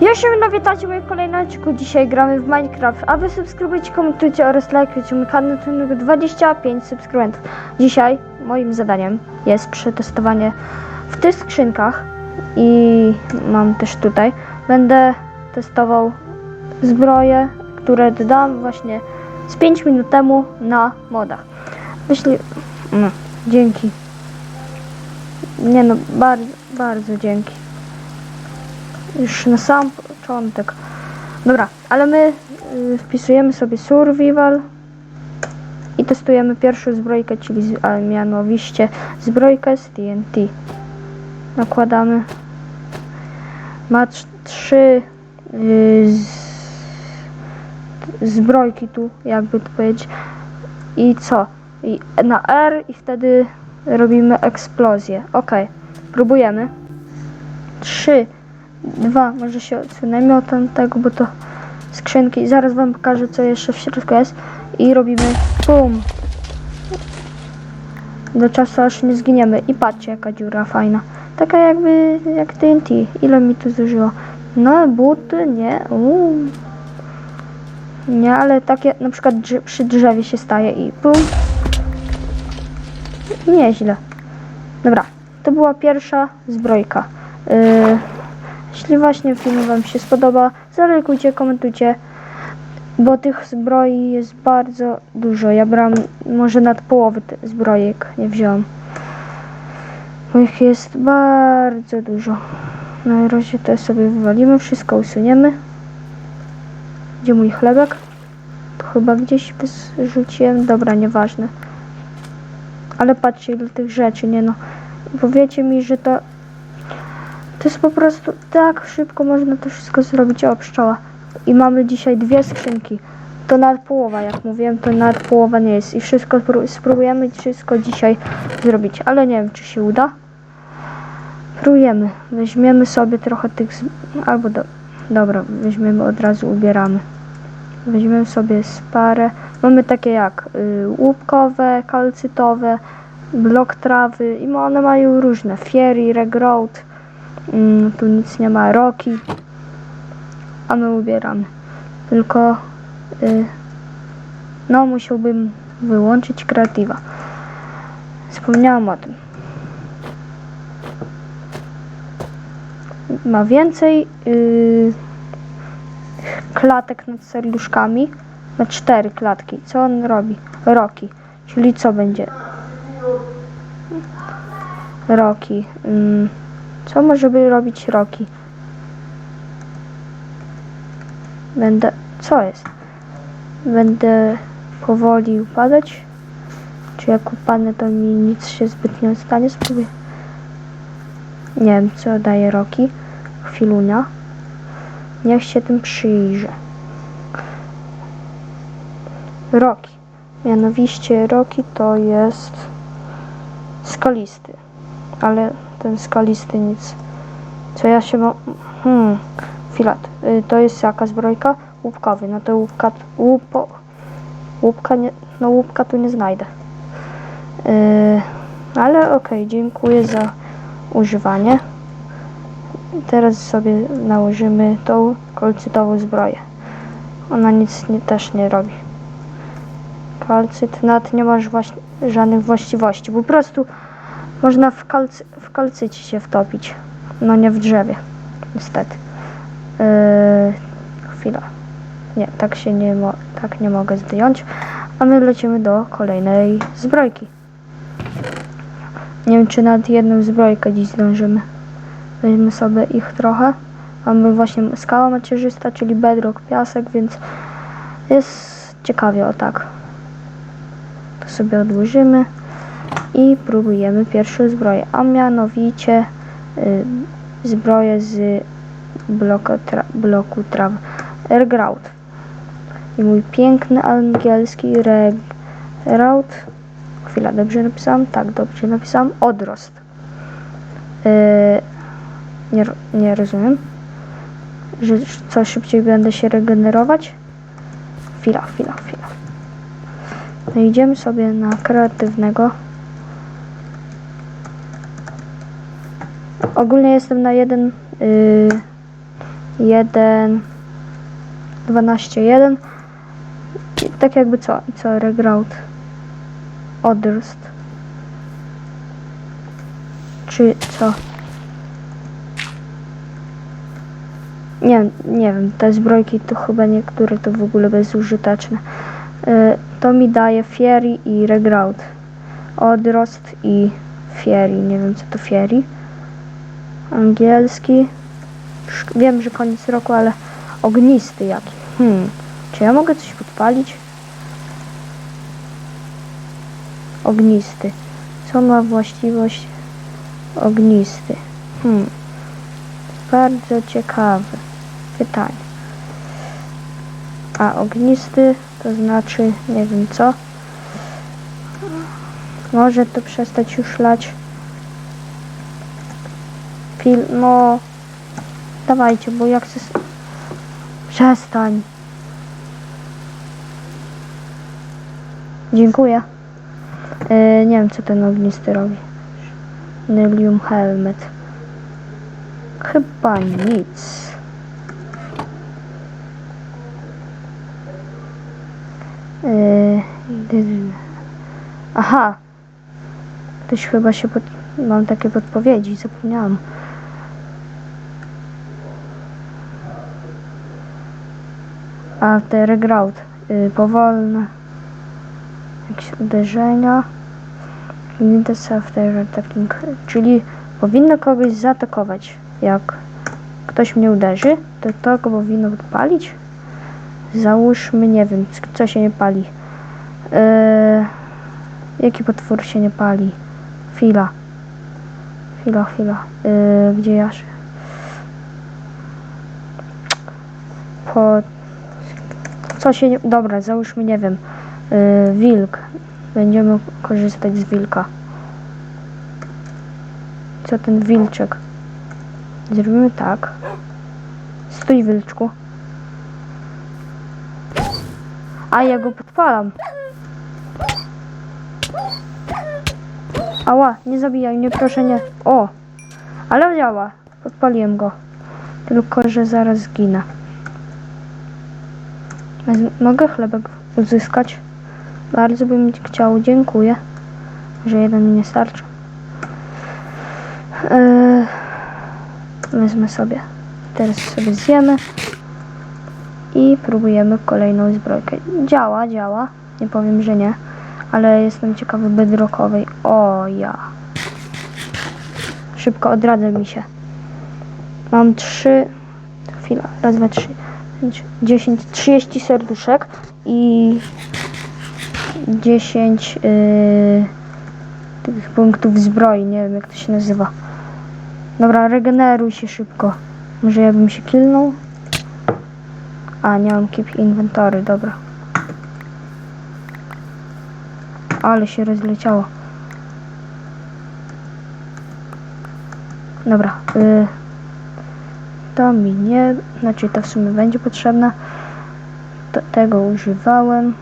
Ja się witajcie w moim kolejnym odcinku. Dzisiaj gramy w Minecraft, a wy subskrybujcie, komentujcie oraz lajkujcie mój kanał, to mamy 25 subskrybentów. Dzisiaj moim zadaniem jest przetestowanie w tych skrzynkach i mam też tutaj. Będę testował zbroje, które dodałam właśnie z 5 minut temu na modach. Myśli... No, dzięki. Nie no, bardzo, bardzo dzięki. Już na sam początek. Dobra, ale my y, wpisujemy sobie survival i testujemy pierwszą zbrojkę, czyli z, a mianowicie zbrojkę z TNT. Nakładamy. Ma trz- trzy y, z, zbrojki tu, jakby to powiedzieć. I co? I na R i wtedy robimy eksplozję. Ok, próbujemy. Trzy dwa, może się odsunęmy od tamtego, bo to skrzynki. Zaraz wam pokażę, co jeszcze w środku jest. I robimy BUM! Do czasu, aż nie zginiemy. I patrzcie, jaka dziura fajna. Taka jakby, jak TNT. Ile mi to zużyło? No, buty, nie. Uuu. Nie, ale takie na przykład drze- przy drzewie się staje i BUM! Nieźle. Dobra, to była pierwsza zbrojka. Yy, jeśli właśnie film Wam się spodoba, zalajkujcie, komentujcie, bo tych zbroi jest bardzo dużo. Ja brałam może nad połowę zbrojek, nie wziąłem. Bo ich jest bardzo dużo. Na razie to sobie wywalimy, wszystko usuniemy. Gdzie mój chlebek? To chyba gdzieś wyrzuciłem. Dobra, nieważne. Ale patrzcie ile tych rzeczy, nie no. Powiecie mi, że to to jest po prostu tak szybko można to wszystko zrobić. O, pszczoła. I mamy dzisiaj dwie skrzynki. To nad połowa, jak mówiłem, to nad połowa nie jest. I wszystko spró- spróbujemy wszystko dzisiaj zrobić, ale nie wiem, czy się uda. Próbujemy. Weźmiemy sobie trochę tych. Albo do... dobra, weźmiemy od razu, ubieramy. Weźmiemy sobie sparę. Mamy takie jak y, łupkowe, kalcytowe, blok trawy i one mają różne. Fiery, regrowth. Mm, tu nic nie ma, roki. A my ubieramy. Tylko y, no musiałbym wyłączyć kreatywa. Wspomniałam o tym. Ma więcej y, klatek nad serduszkami. Ma cztery klatki. Co on robi? Roki. Czyli co będzie? Roki. Mm, co może by robić Roki? Będę... Co jest? Będę powoli upadać? Czy jak upadnę, to mi nic się zbytnio nie stanie? Spróbuję. Nie wiem, co daje Roki. Chwilunia. Niech się tym przyjrzę. Roki. Mianowicie Roki to jest skalisty. Ale ten skalisty nic. Co ja się ma... Hmm. Filat. Y, to jest jaka zbrojka? Łupkowy. No to łupka... Łupo... Łupka nie... No łupka tu nie znajdę. Y, ale okej, dziękuję za używanie. Teraz sobie nałożymy tą kolcytową zbroję. Ona nic nie, też nie robi. Kalcyt nad nie masz właśnie żadnych właściwości. Po prostu można w, kalcy, w kalcycie się wtopić. No nie w drzewie. Niestety. Yy, chwila. Nie, tak się nie, mo- tak nie mogę zdjąć. A my lecimy do kolejnej zbrojki. Nie wiem, czy nad jedną zbrojkę dziś zdążymy. Weźmy sobie ich trochę. Mamy właśnie skała macierzysta, czyli bedrock, piasek, więc jest ciekawie, o tak. To sobie odłożymy i próbujemy pierwszą zbroję, a mianowicie y, zbroję z bloku, tra, bloku traw Ergraut. I mój piękny angielski Regraut. Chwila, dobrze napisałam? Tak, dobrze napisałam. Odrost. Y, nie, nie rozumiem. Że co szybciej będę się regenerować? Chwila, chwila, chwila. No idziemy sobie na kreatywnego. Ogólnie jestem na jeden yy, 1, 12, 1. I tak jakby co? Co? Regrout. Odrst. Czy co? Nie, nie wiem, te zbrojki to chyba niektóre to w ogóle bezużyteczne. Y, to mi daje Fury i Regrout. Odrost i Fury. Nie wiem co to Fury. Angielski. Wiem, że koniec roku, ale ognisty jaki. Hmm. Czy ja mogę coś podpalić? Ognisty. Co ma właściwość ognisty? Hmm. Bardzo ciekawe pytanie. A ognisty to znaczy nie wiem co. Może to przestać już lać. Pil, no. Dawajcie, bo jak chcę. s- Przestań. Dziękuję. E, nie wiem co ten ognisty robi. Nylium helmet. Chyba nic. Dy- Aha. Ktoś chyba się pod... Mam takie podpowiedzi, zapomniałam. A te regrout. Yy, powolne. Jakieś uderzenia. Minutes after attacking. Czyli powinno kogoś zaatakować. Jak ktoś mnie uderzy, to to go powinno odpalić. Załóżmy, nie wiem, co się nie pali. Eee, jaki potwór się nie pali? Chwila. Chwila, chwila. Eee, gdzie ja się... Po... Co się nie... Dobra, załóżmy, nie wiem. Eee, wilk. Będziemy korzystać z wilka. Co ten wilczek? Zrobimy tak. Stój, wilczku. A ja go podpalam. Ała, nie zabijaj mnie, proszę nie. O! Ale działa. Podpaliłem go. Tylko, że zaraz zginę. Mogę chlebek uzyskać? Bardzo bym chciał, dziękuję. Że jeden mi nie starczy. Eee, wezmę sobie. Teraz sobie zjemy. I próbujemy kolejną zbrojkę. Działa, działa. Nie powiem, że nie. Ale jestem ciekawy bedrockowej. O ja. Szybko odradza mi się. Mam trzy. Chwila. Raz, dwa, trzy. Pięć, Dziesięć. Trzydzieści serduszek. I 10 yy, tych punktów zbroi, nie wiem jak to się nazywa. Dobra, regeneruj się szybko. Może ja bym się kilnął? A, nie mam keep inventory, dobra. Ale się rozleciało. Dobra, y, to mi nie, znaczy to w sumie będzie potrzebne. Tego używałem.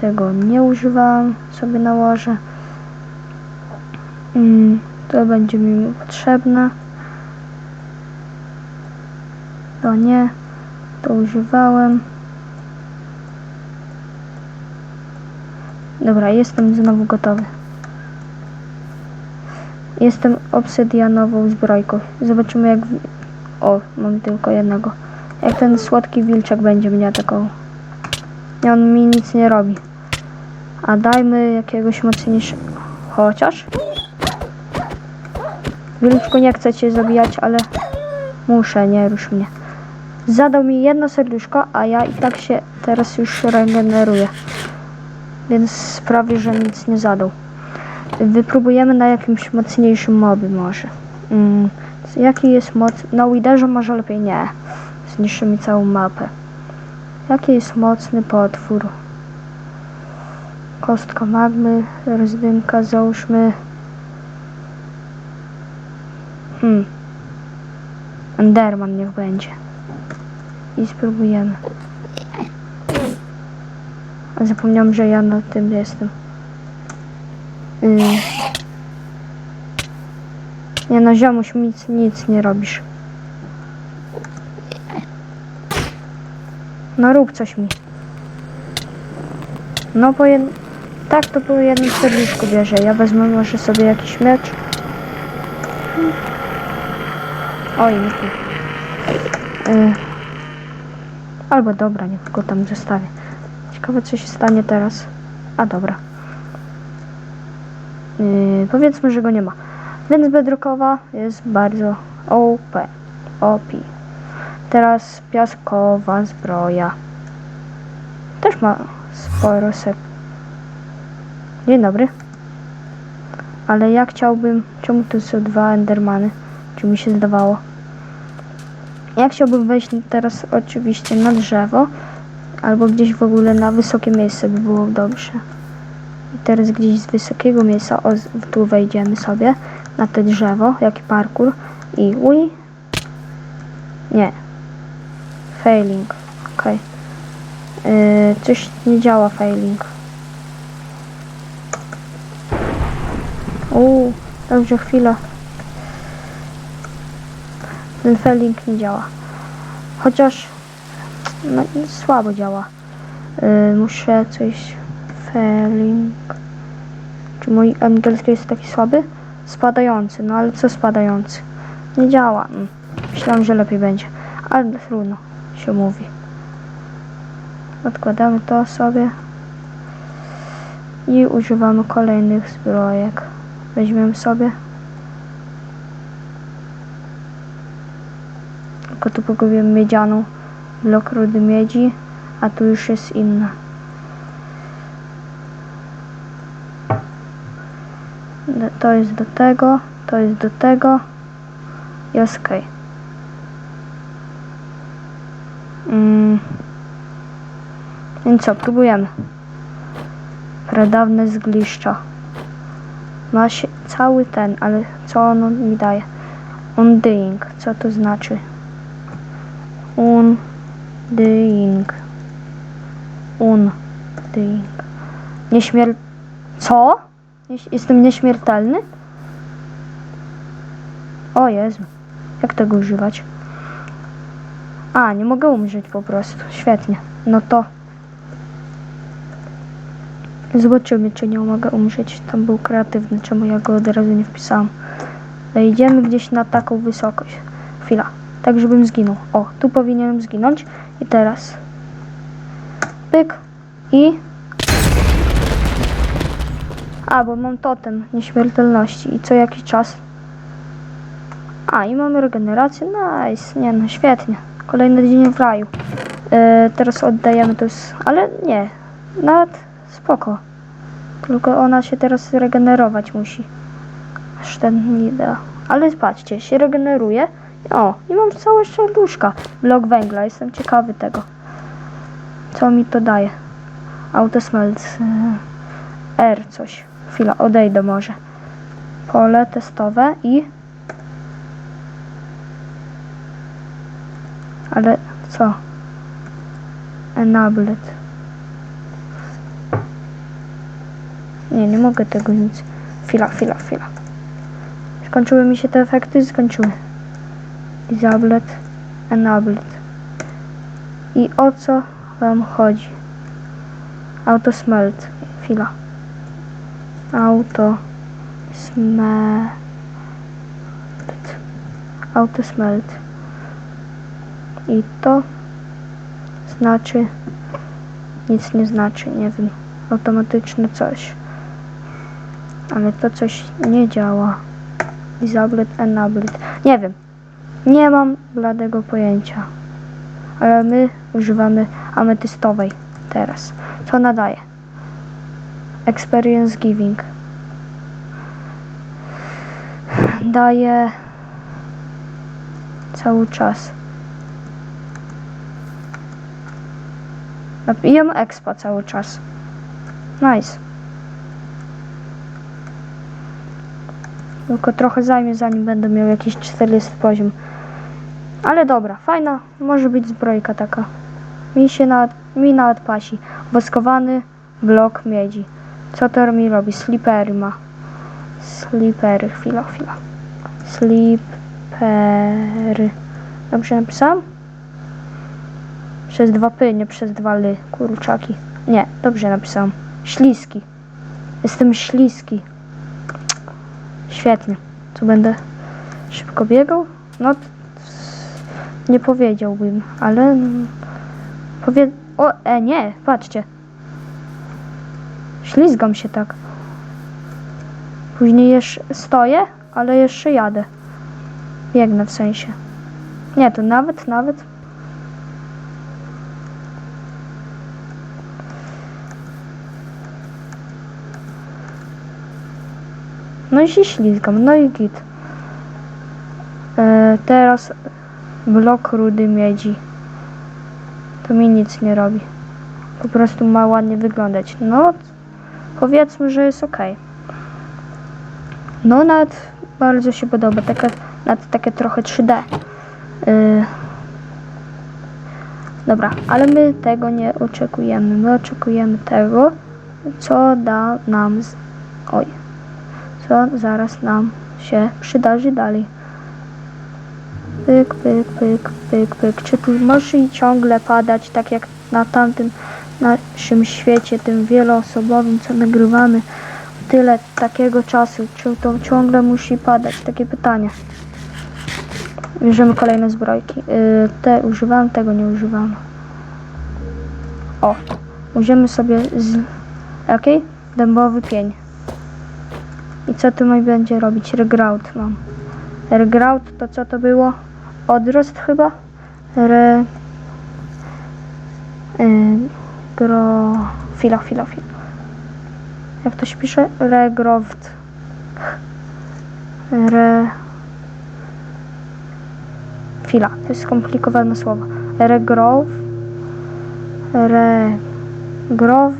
Tego nie używałem, sobie nałożę. Mm, to będzie mi potrzebne. To nie, to używałem. Dobra, jestem znowu gotowy. Jestem obsydianową zbrojką. Zobaczymy jak... O, mam tylko jednego. Jak ten słodki wilczek będzie mnie atakował. Nie, on mi nic nie robi. A dajmy jakiegoś mocniejszego. Chociaż. Wilczku nie chcę cię zabijać, ale muszę, nie rusz mnie. Zadał mi jedno serduszko, a ja i tak się teraz już regeneruję. Więc prawie, że nic nie zadał. Wypróbujemy na jakimś mocniejszym moby może. Mm, jaki jest moc? Na Widerze może lepiej nie. Zniszczy mi całą mapę. Jaki jest mocny potwór? Kostka magmy, rozdymka, załóżmy. Hmm. Enderman niech będzie. I spróbujemy. Zapomniałam, że ja na tym jestem. Yy. Nie no, ziomuś, nic, nic nie robisz. No rób coś mi. No po jed... Tak to po jednym serduszku bierze. Ja wezmę może sobie jakiś mecz. Oj, nie. Y... Albo dobra, niech go tam zostawię. Ciekawe co się stanie teraz. A dobra. Yy, powiedzmy, że go nie ma. Więc bedrockowa jest bardzo OP. OP. Teraz piaskowa zbroja. Też ma sporo sek. Dzień dobry. Ale ja chciałbym... Czemu tu są dwa endermany? Czy mi się zdawało? Ja chciałbym wejść teraz oczywiście na drzewo. Albo gdzieś w ogóle na wysokie miejsce by było dobrze. I teraz gdzieś z wysokiego miejsca, o, tu wejdziemy sobie na to drzewo, jaki parkour i ui. Nie. Failing. Okej. Yy, coś nie działa failing. Uuu, dobrze, chwila. Ten failing nie działa. Chociaż no, słabo działa. Yy, muszę coś failing. Czy mój angielski jest taki słaby? Spadający, no ale co spadający? Nie działa. Mm. Myślałam, że lepiej będzie, ale trudno się mówi. Odkładamy to sobie i używamy kolejnych zbrojek. Weźmiemy sobie. Tylko tu pogubiłem miedzianą blok rudy miedzi, a tu już jest inna. To jest do tego, to jest do tego. Jest okej. Mm. Więc co, próbujemy. Pradawne zgliszcza. Ma się cały ten, ale co ono mi daje? Undying, co to znaczy? Undying. Undying. Nieśmier... Co? Jestem nieśmiertelny? O Jezu. Jak tego używać? A, nie mogę umrzeć po prostu. Świetnie. No to... Zobaczymy, czy nie mogę umrzeć. Tam był kreatywny. Czemu ja go od razu nie wpisałam? Wejdziemy gdzieś na taką wysokość. Chwila. Tak, żebym zginął. O, tu powinienem zginąć. I teraz... Pyk. I... A, bo mam totem nieśmiertelności i co jakiś czas. A, i mamy regenerację. Nice. Nie no, świetnie. Kolejny dzień w raju. E, teraz oddajemy to z... Ale nie. Nawet spoko. Tylko ona się teraz regenerować musi. Aż ten nie da. Ale patrzcie, się regeneruje. O, i mam całe serduszka. Blok węgla. Jestem ciekawy tego. Co mi to daje? Autosmelt. e, R coś. Chwila, odejdę może. Pole testowe i... Ale co? Enabled. Nie, nie mogę tego nic. Chwila, chwila, chwila. Skończyły mi się te efekty? Skończyły. Disabled. Enabled. I o co wam chodzi? Auto smelt. Chwila. Auto smelt. Auto smelt. I to znaczy nic nie znaczy, nie wiem. Automatyczne coś. Ale to coś nie działa. Disabled, enabled. Nie wiem. Nie mam bladego pojęcia. Ale my używamy ametystowej teraz. Co nadaje? Experience giving. Daje cały czas. Jem expa cały czas. Nice. Tylko trochę zajmie, zanim będę miał jakiś 40 poziom. Ale dobra, fajna. Może być zbrojka taka. Mi się nawet, mi nawet pasi. Woskowany blok miedzi. Co to mi robi? Slipery ma. Slipery. Chwila, chwila. Slipery. Dobrze napisałam? Przez dwa py, nie przez dwa ly. Kurczaki. Nie, dobrze napisałam. Śliski. Jestem śliski. Świetnie. Co będę szybko biegał? No, nie powiedziałbym, ale powie... O, e, nie, patrzcie. Ślizgam się tak. Później jeszcze stoję, ale jeszcze jadę. Biegnę w sensie. Nie, to nawet, nawet. No i się ślizgam, no i git. E, teraz blok rudy miedzi. To mi nic nie robi. Po prostu ma ładnie wyglądać. No, powiedzmy, że jest ok. No, nawet bardzo się podoba. Taka, nawet takie trochę 3D. Y, Dobra, ale my tego nie oczekujemy. My oczekujemy tego, co da nam. Z... Oj. Co zaraz nam się przydarzy dalej. Pyk, pyk, pyk, pyk, pyk. Czy tu może i ciągle padać, tak jak na tamtym naszym świecie, tym wieloosobowym, co nagrywamy tyle takiego czasu? Czy to ciągle musi padać? Takie pytanie. Bierzemy kolejne zbrojki. Yy, te używam, tego nie używam. O, możemy sobie z... Okej? Dębowy pień. I co tu mi będzie robić? Regrout mam. Regrout to co to było? Odrost chyba? Re... Yy, gro... Fila, fila, fila. Jak to się pisze? Regrout. Re... Chwila, to jest skomplikowane słowo. Regrow. Regrow.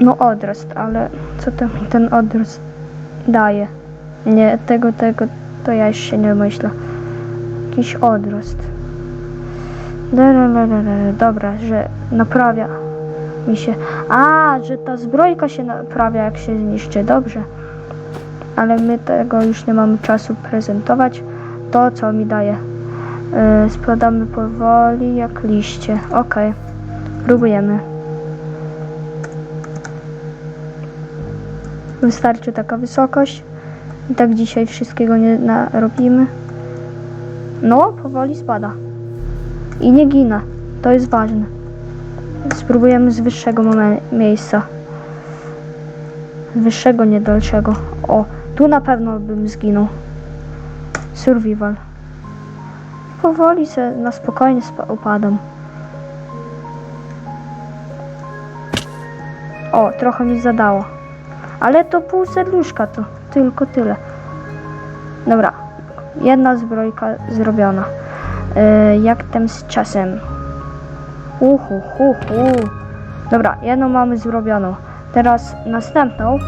No odrost, ale co to mi ten odrost daje? Nie, tego, tego, to ja już się nie myślę. Jakiś odrost. Dararara, Dobra, że naprawia mi się. A, że ta zbrojka się naprawia jak się zniszczy. Dobrze ale my tego już nie mamy czasu prezentować. To, co mi daje. Yy, spadamy powoli jak liście. Ok, próbujemy. Wystarczy taka wysokość. I tak dzisiaj wszystkiego nie narobimy. No, powoli spada. I nie ginę. To jest ważne. Spróbujemy z wyższego miejsca. Wyższego, nie dalszego. O, tu na pewno bym zginął. Survival. Powoli se na spokojnie upadam. O, trochę mi zadało. Ale to pół serduszka to. Tylko tyle. Dobra. Jedna zbrojka zrobiona. Yy, jak tam z czasem? Uhu, hu, hu. Dobra, jedną mamy zrobioną. Teraz następną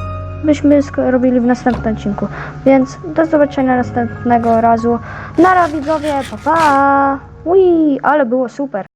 byśmy robili w następnym odcinku. Więc do zobaczenia następnego razu. Nara widzowie, pa pa! Ui, ale było super.